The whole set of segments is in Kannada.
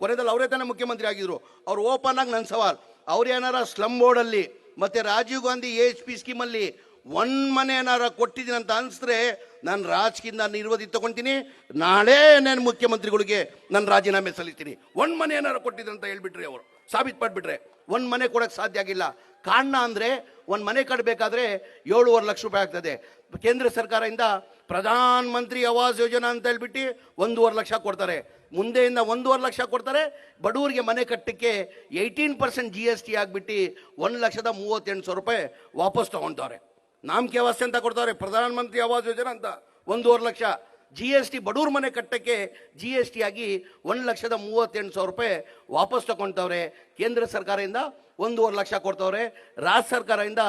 ಕೊನೆದಲ್ಲಿ ಅವರೇ ತಾನೇ ಮುಖ್ಯಮಂತ್ರಿ ಆಗಿದ್ರು. ಅವ್ರು ಓಪನ್ ಆಗಿ ನನ್ನ ಸವಾಲ್. ಅವ್ರು ಏನಾರ ಸ್ಲಮ್ ಬೋರ್ಡಲ್ಲಿ ಮತ್ತೆ Rajiv Gandhi A H P ಸ್ಕೀಮಲ್ಲಿ one ಮನೆ ಏನಾರ ಕೊಟ್ಟಿದ್ದೀನಿ ಅಂತ ಅನ್ಸಿದ್ರೆ ನಾನು ರಾಜಕೀಯದಿಂದ ನಿರ್ವಧಿ ತಗೊಂತೀನಿ. ನಾಳೆ ನಾನು ಮುಖ್ಯಮಂತ್ರಿಗಳಿಗೆ ನಾನು ರಾಜೀನಾಮೆ ಸಲ್ಲಿಸ್ತೀನಿ. ಒನ್ ಮನೆ ಏನಾರ ಕೊಟ್ಟಿದ್ರು ಅಂತ ಹೇಳ್ಬಿಟ್ರಿ ಅವರು. ಸಾಬೀತು ಮಾಡಿಬಿಟ್ರೆ. ಒಂದು ಮನೆ ಕೊಡಕ್ಕೆ ಸಾಧ್ಯ ಆಗಿಲ್ಲ. ಕಾರಣ ಅಂದರೆ ಒಂದು ಮನೆ ಕಟ್ಟಬೇಕಾದ್ರೆ ಏಳುವರೆ ಲಕ್ಷ ರೂಪಾಯಿ ಆಗ್ತದೆ. ಕೇಂದ್ರ ಸರ್ಕಾರದಿಂದ ಪ್ರಧಾನ ಮಂತ್ರಿ ಆವಾಸ್ ಯೋಜನಾ ಅಂತ ಹೇಳ್ಬಿಟ್ಟು ಒಂದೂವರೆ ಲಕ್ಷ ಕೊಡ್ತಾರೆ. ಮುಂದೆಯಿಂದ ಒಂದೂವರೆ ಲಕ್ಷ ಕೊಡ್ತಾರೆ. ಬಡವರಿಗೆ ಮನೆ ಕಟ್ಟಕ್ಕೆ eighteen percent G S T ಆಗಿಬಿಟ್ಟು ಒಂದು ಲಕ್ಷದ ಮೂವತ್ತೆಂಟು ಸಾವಿರ ರೂಪಾಯಿ ವಾಪಸ್ ತಗೊಳ್ತಾರೆ ನಾಮಕೆ ವ್ಯವಸ್ಥೆ ಅಂತ ಕೊಡ್ತಾರೆ ಪ್ರಧಾನಮಂತ್ರಿ ಆವಾಸ್ ಯೋಜನೆ ಅಂತ. ಒಂದೂವರೆ ಲಕ್ಷ ಜಿ ಎಸ್ ಟಿ ಬಡವ್ರ ಮನೆ ಕಟ್ಟಕ್ಕೆ ಜಿ ಎಸ್ ಟಿ ಆಗಿ ಒಂದು ಲಕ್ಷದ ಮೂವತ್ತೆಂಟು ಸಾವಿರ ರೂಪಾಯಿ ವಾಪಸ್ ತೊಗೊಳ್ತವ್ರೆ ಕೇಂದ್ರ ಸರ್ಕಾರದಿಂದ ಒಂದೂವರೆ ಲಕ್ಷ ಕೊಡ್ತವ್ರೆ. ರಾಜ್ಯ ಸರ್ಕಾರದಿಂದ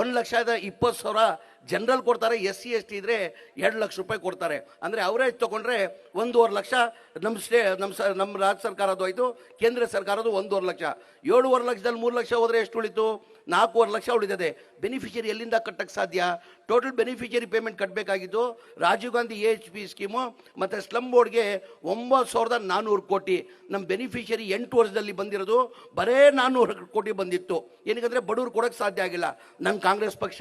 ಒಂದು ಲಕ್ಷದ ಇಪ್ಪತ್ತು ಸಾವಿರ ಜನರಲ್ ಕೊಡ್ತಾರೆ, ಎಸ್ ಸಿ, ಎಸ್ ಟಿ ಇದ್ರೆ ಎರಡು ಲಕ್ಷ ರೂಪಾಯಿ ಕೊಡ್ತಾರೆ. ಅಂದರೆ ಅವರೇಜ್ ತೊಗೊಂಡ್ರೆ ಒಂದೂವರೆ ಲಕ್ಷ ನಮ್ಮ ಸ್ಟೇ ನಮ್ಮ ಸ ನಮ್ಮ ರಾಜ್ಯ ಸರ್ಕಾರದ್ದು ಆಯಿತು, ಕೇಂದ್ರ ಸರ್ಕಾರದ್ದು ಒಂದೂವರೆ ಲಕ್ಷ. ಏಳುವರೆ ಲಕ್ಷದಲ್ಲಿ ಮೂರು ಲಕ್ಷ ಹೋದರೆ ಎಷ್ಟು ಉಳಿತು? ನಾಲ್ಕೂವರೆ ಲಕ್ಷ ಉಳಿದಿದೆ. ಬೆನಿಫಿಷರಿ ಎಲ್ಲಿಂದ ಕಟ್ಟಕ್ಕೆ ಸಾಧ್ಯ? Total beneficiary payment ಕಟ್ಟಬೇಕಾಗಿದ್ದು Rajiv Gandhi A H P scheme ಮತ್ತು ಸ್ಲಮ್ ಬೋರ್ಡ್ಗೆ ಒಂಬತ್ತು ಸಾವಿರದ ನಾನ್ನೂರು ಕೋಟಿ. ನಮ್ಮ ಬೆನಿಫಿಷರಿ ಎಂಟು ವರ್ಷದಲ್ಲಿ ಬಂದಿರೋದು, ಬರೇ ನಾನ್ನೂರು ಕೋಟಿ ಬಂದಿತ್ತು. ಏನಕ್ಕಂದರೆ ಬಡವ್ರು ಕೊಡೋಕ್ಕೆ ಸಾಧ್ಯ ಆಗಿಲ್ಲ. ನನ್ನ ಕಾಂಗ್ರೆಸ್ ಪಕ್ಷ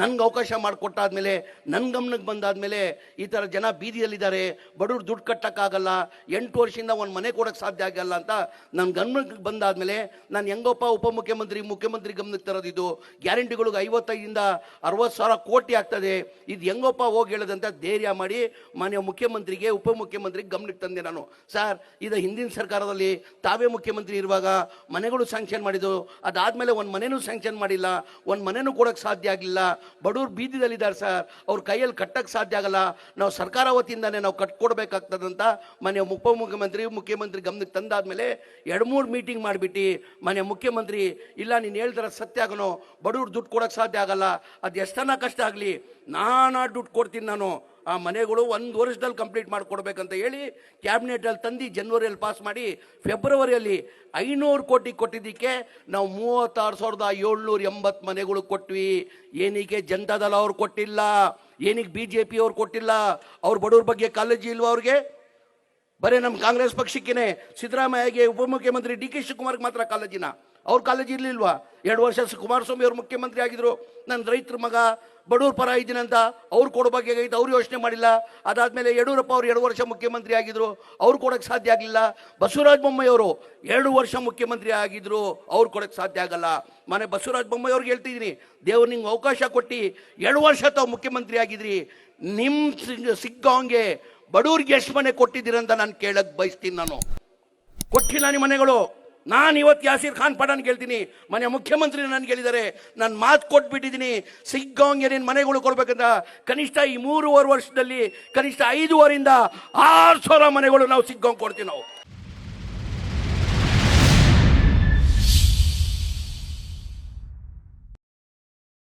ನನಗೆ ಅವಕಾಶ ಮಾಡಿಕೊಟ್ಟಾದ್ಮೇಲೆ ನನ್ನ ಗಮನಕ್ಕೆ ಬಂದಾದಮೇಲೆ ಈ ಥರ ಜನ ಬೀದಿಯಲ್ಲಿದ್ದಾರೆ. ಬಡವ್ರು ದುಡ್ಡು ಕಟ್ಟೋಕ್ಕಾಗಲ್ಲ. ಎಂಟು ವರ್ಷದಿಂದ ಒಂದು ಮನೆ ಕೊಡೋಕ್ಕೆ ಸಾಧ್ಯ ಆಗಲ್ಲ ಅಂತ ನನ್ನ ಗಮನಕ್ಕೆ ಬಂದಾದ್ಮೇಲೆ ನಾನು ಹೆಂಗಪ್ಪ ಉಪಮುಖ್ಯಮಂತ್ರಿ, ಮುಖ್ಯಮಂತ್ರಿ ಗಮನಕ್ಕೆ ತರೋದಿದ್ದು ಗ್ಯಾರಂಟಿಗಳಿಗೆ ಐವತ್ತೈದಿಂದ ಅರವತ್ತು ಸಾವಿರ ಕೋಟಿ ಆಗ್ತದೆ. ಇದು ಹೆಂಗಪ್ಪ ಹೋಗಿ ಹೇಳದಂತ ಧೈರ್ಯ ಮಾಡಿ ಮಾನ್ಯ ಮುಖ್ಯಮಂತ್ರಿಗೆ, ಉಪಮುಖ್ಯಮಂತ್ರಿಗೆ ಗಮನಕ್ಕೆ ತಂದೆ ನಾನು. ಸರ್, ಇದು ಹಿಂದಿನ ಸರ್ಕಾರದಲ್ಲಿ ತಾವೇ ಮುಖ್ಯಮಂತ್ರಿ ಇರುವಾಗ ಮನೆಗಳು ಸ್ಯಾಂಕ್ಷನ್ ಮಾಡಿದ್ದು. ಅದಾದಮೇಲೆ ಒಂದು ಮನೆನೂ ಸ್ಯಾಂಕ್ಷನ್ ಮಾಡಿಲ್ಲ. ಒಂದು ಮನೆನೂ ಕೊಡೋಕ್ಕೆ ಸಾಧ್ಯ ಆಗಲಿಲ್ಲ. ಬಡವ್ರು ಬೀದಿದಲ್ಲಿದ್ದಾರೆ ಸರ್. ಅವ್ರ ಕೈಯಲ್ಲಿ ಕಟ್ಟಕ್ಕೆ ಸಾಧ್ಯ ಆಗಲ್ಲ. ನಾವು ಸರ್ಕಾರ ವತಿಯಿಂದನೇ ನಾವು ಕಟ್ಕೊಡ್ಬೇಕಾಗ್ತದಂತ ಮನೆ ಉಪಮುಖ್ಯಮಂತ್ರಿ, ಮುಖ್ಯಮಂತ್ರಿ ಗಮನಕ್ಕೆ ತಂದಾದ್ಮೇಲೆ ಎರಡು ಮೂರು ಮೀಟಿಂಗ್ ಮಾಡಿಬಿಟ್ಟು ಮನೆ ಮುಖ್ಯಮಂತ್ರಿ, ಇಲ್ಲ ನೀನು ಹೇಳ್ತಾರ ಆಗನೋ? ಬಡವ್ರು ದುಡ್ಡು ಕೊಡೋಕ್ಕೆ ಸಾಧ್ಯ ಆಗಲ್ಲ. ಅದು ಎಷ್ಟನ್ನ ಕಷ್ಟ ಆಗಲಿ. ನಾನಾ ದುಡ್ಡು ಕೊಡ್ತೀನಿ ನಾನು. ಆ ಮನೆಗಳು ಒಂದು ವರ್ಷದಲ್ಲಿ ಕಂಪ್ಲೀಟ್ ಮಾಡಿಕೊಡ್ಬೇಕಂತ ಹೇಳಿ ಕ್ಯಾಬಿನೆಟಲ್ಲಿ ತಂದು ಜನವರಿಯಲ್ಲಿ ಪಾಸ್ ಮಾಡಿ ಫೆಬ್ರವರಿಯಲ್ಲಿ ಐನೂರು ಕೋಟಿ ಕೊಟ್ಟಿದ್ದಕ್ಕೆ ನಾವು ಮೂವತ್ತಾರು ಸಾವಿರದ ಏಳ್ನೂರ ಎಂಬತ್ತು ಮನೆಗಳು ಕೊಟ್ವಿ. ಏನಕ್ಕೆ ಜನತಾದಳ ಅವ್ರು ಕೊಟ್ಟಿಲ್ಲ? ಏನಕ್ಕೆ ಬಿ ಜೆ ಪಿ ಅವ್ರು ಕೊಟ್ಟಿಲ್ಲ? ಅವ್ರ ಬಡವ್ರ ಬಗ್ಗೆ ಕಾಳಜಿ ಇಲ್ವಾ ಅವ್ರಿಗೆ? ಬರೀ ನಮ್ಮ ಕಾಂಗ್ರೆಸ್ ಪಕ್ಷಕ್ಕೇನೆ ಸಿದ್ದರಾಮಯ್ಯಗೆ ಉಪಮುಖ್ಯಮಂತ್ರಿ ಡಿ ಕೆ ಶಿವಕುಮಾರ್ಗೆ ಮಾತ್ರ ಕಾಲೇಜಿನ. ಅವ್ರ ಕಾಲೇಜ್ ಇರ್ಲಿಲ್ವಾ? ಎರಡು ವರ್ಷ ಕುಮಾರಸ್ವಾಮಿ ಅವರು ಮುಖ್ಯಮಂತ್ರಿ ಆಗಿದ್ರು. ನನ್ನ ರೈತರ ಮಗ ಬಡವ್ರ ಪರ ಇದ್ದೀನಿ ಅಂತ ಅವ್ರು ಕೊಡೋ ಬಗ್ಗೆ ಆಗೈತೆ, ಅವ್ರು ಯೋಚನೆ ಮಾಡಿಲ್ಲ. ಅದಾದ್ಮೇಲೆ ಯಡಿಯೂರಪ್ಪ ಅವ್ರು ಎರಡು ವರ್ಷ ಮುಖ್ಯಮಂತ್ರಿ ಆಗಿದ್ರು, ಅವ್ರು ಕೊಡೋಕ್ಕೆ ಸಾಧ್ಯ ಆಗಲಿಲ್ಲ. ಬಸವರಾಜ ಬೊಮ್ಮಾಯಿ ಅವರು ಎರಡು ವರ್ಷ ಮುಖ್ಯಮಂತ್ರಿ ಆಗಿದ್ರು, ಅವ್ರು ಕೊಡೋಕ್ಕೆ ಸಾಧ್ಯ ಆಗಲ್ಲ. ಮನೆ ಬಸವರಾಜ ಬೊಮ್ಮಾಯಿ ಅವ್ರಿಗೆ ಹೇಳ್ತಿದ್ದೀನಿ, ದೇವ್ರು ನಿಂಗೆ ಅವಕಾಶ ಕೊಟ್ಟು ಎರಡು ವರ್ಷ ತಾವು ಮುಖ್ಯಮಂತ್ರಿ ಆಗಿದ್ರಿ. ನಿಮ್ಮ ಸಿಗ್ಗೋಂಗೆ ಬಡವ್ರಿಗೆ ಎಷ್ಟು ಮನೆ ಕೊಟ್ಟಿದ್ದೀರಂತ ನಾನು ಕೇಳಕ್ ಬಯಸ್ತೀನಿ ನಾನು. ಕೊಟ್ಟಿಲ್ಲ ನಿಮ್ಮ ಮನೆಗಳು. ನಾನು ಇವತ್ತು ಯಾಸೀರ್ ಖಾನ್ ಪಠಾನ್ ಕೇಳ್ತೀನಿ. ಮನೆ ಮುಖ್ಯಮಂತ್ರಿ ನಾನು ಕೇಳಿದ್ದಾರೆ. ನಾನು ಮಾತು ಕೊಟ್ಬಿಟ್ಟಿದ್ದೀನಿ. ಸಿಗ್ಗೋಂಗೆ ನಿನ್ನ ಮನೆಗಳು ಕೊಡ್ಬೇಕಂತ ಕನಿಷ್ಠ ಈ ಮೂರುವರೆ ವರ್ಷದಲ್ಲಿ ಕನಿಷ್ಠ ಐದೂವರೆಯಿಂದ ಆರು ಸಾವಿರ ಮನೆಗಳು ನಾವು ಸಿಗ್ಗಾಂಗ್ ಕೊಡ್ತೀವಿ ನಾವು.